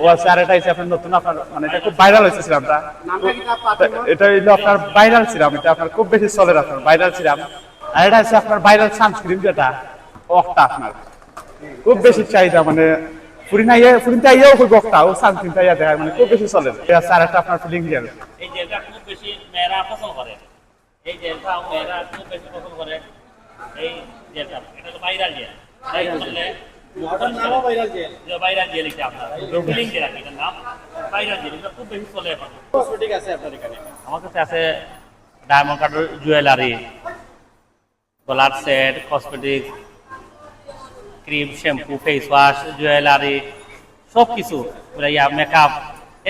ও আর এটা হচ্ছে আপনার নতুন আপনার মানে এটা খুব ভাইরাল হয়েছে সিরামটা এটা হইল আপনার ভাইরাল সিরাম এটা আপনার খুব বেশি চলে আপনার ভাইরাল সিরাম। আর এটা হচ্ছে আপনার ভাইরাল সানস্ক্রিন যেটা ওটা আপনার। খুব বেশি চাহিদা মানে ফুরিনা ইয়ে ফুরিনটা ইয়েও খুব ও সানস্ক্রিনটা ইয়ে দেখায় মানে খুব বেশি চলে এটা স্যার একটা আপনার ফিলিং জেল এই জেলটা খুব বেশি মেয়েরা পছন্দ করে। এই জেলটা মেয়েরা খুব বেশি পছন্দ করে এই জেলটা এটা তো ভাইরাল বললে ভাইরাল জেল। জেল এটা আপনার। ফিলিং জেল এটার নাম ভাইরাল জেল। এটা খুব বেশি চলে এখন কসমেটিক আছে আপনার এখানে। আমার কাছে আছে ডায়মন্ড জুয়েলারি গলার set cosmetic cream shampoo face wash jewellery সব কিছু ইয়া মেকআপ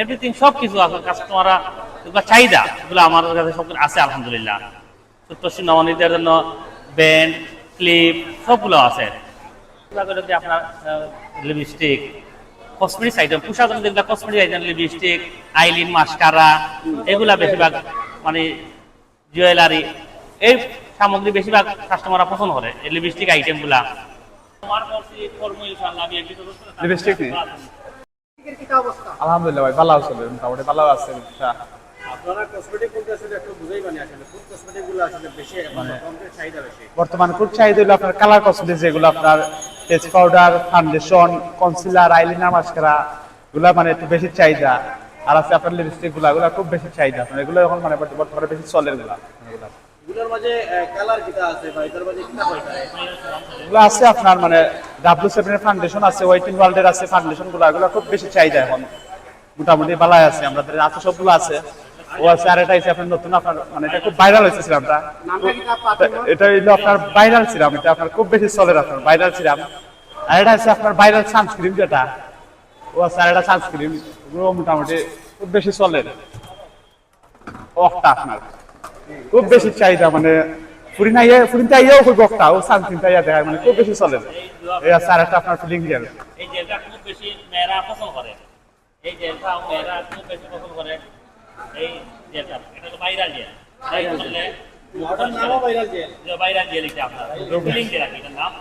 এভরিথিং সব কিছু আছে কাস্টমাররা এগুলো চাহিদা এগুলো আমার কাছে সব আছে আলহামদুলিল্লাহ। সত্যি নবনীদের জন্য ব্যান্ড ক্লিপ সবগুলো আছে। যদি আপনার লিপস্টিক কসমেটিক্স আইটেম পোশাক যেগুলো cosmetic item lipstick eyeliner mascara এগুলা বেশিরভাগ মানে জুয়েলারি এই সামগ্রী বেশিরভাগ কাস্টমাররা পছন্দ করে এই লিপস্টিক আইটেমগুলা তোমার করছি কর্ম ইনশাআল্লাহ আমি একটু লিপস্টিক নেই? আলহামদুলিল্লাহ ভাই ভালো আছে মোটামুটি ভালো আছে কসমেটিক কসমেটিক মানে বর্তমানে খুব চাহিদা হলো আপনার কালার কসমেটিক্স যেগুলো আপনার face powder foundation concealer eyeliner mascara গুলা মানে একটু বেশি চাহিদা। আর আছে আপনার লিপস্টিকগুলা এগুলা খুব বেশি চাহিদা। মানে এগুলো এখন মানে বর্তমানে বেশি চলে এগুলা। এগুলা। এগুলোর মাঝে কালার কিটা আছে এগুলো আপনার মানে ডাব্লিউ সেভেনের ফাউন্ডেশন আছে ওয়াইটিন ওয়ার্ল্ডের আছে ফাউন্ডেশনগুলো এগুলো খুব বেশি চাহিদা এখন। মোটামুটি ভালাই আছে আমাদের আছে সবগুলো আছে। ও আছে আর এটা হচ্ছে আপনার নতুন আপনার মানে এটা খুব ভাইরাল হয়েছে সিরামটা। এটা হইল আপনার ভাইরাল সিরাম এটা আপনার খুব বেশি চলে আপনার ভাইরাল সিরাম। আর এটা হচ্ছে আপনার ভাইরাল সানস্ক্রিন যেটা। ও আছে আর এটা সানস্ক্রিন মোটামুটি খুব বেশি চলে ওটা আপনার। খুব বেশি চাহিদা মানে ফুরিনা ইয়ে ফুরিনটা ইয়েও খুব একটা ও সানস্ক্রিনটা ইয়ে দেখায় মানে খুব বেশি চলে এই আছে আর একটা আপনার ফিলিং এই জেলটা খুব বেশি মেয়েরা পছন্দ করে। এই জেলটা মেয়েরা খুব বেশি পছন্দ করে। এই জেলটা এটা তো ভাইরাল জেল আপনার ভাইরাল জেল যে। ভাইরাল জেল এটা আপনার। ফিলিং জেল আর কি, এটার নাম।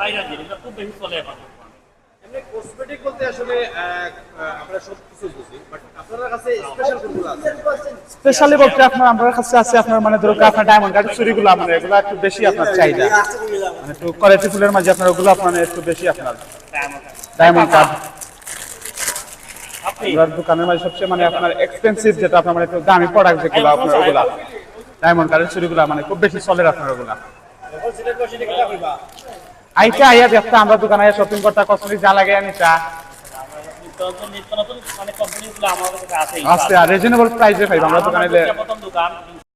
ভাইরাল জেল এটা খুব বেশি চলে এখন। কসমেটিক বলতে আসলে আহ, আহ, আমরা সব কিছু বুঝি বাট আপনার কাছে স্পেশাল কোনগুলো আছে? স্পেশালি বলতে আপনার আমার কাছে আছে আপনার মানে ধরো আপনার ডায়মন্ড কার্ড চুরিগুলো মানে এগুলো একটু বেশি আপনার চাহিদা। মানে একটু কোয়ালিটি ফুলের মাঝে আপনার ওগুলো আপনার একটু বেশি আপনার। ডায়মন্ড আপনার দোকানের মানে সবচেয়ে মানে আপনার এক্সপেন্সিভ যেটা আপনার মানে একটু দামি প্রোডাক্ট যেগুলো আপনার ওগুলা। ডায়মন্ড কার্ডের চুরিগুলো মানে খুব বেশি চলে আপনার ওগুলা। আইটা আইয়া দেখতে আমরা দোকানে আইয়া শপিং করতে কসমেটিক যা লাগে আমি চা মানে আছে আর রিজনেবল প্রাইসে পাইব। আমরা দোকান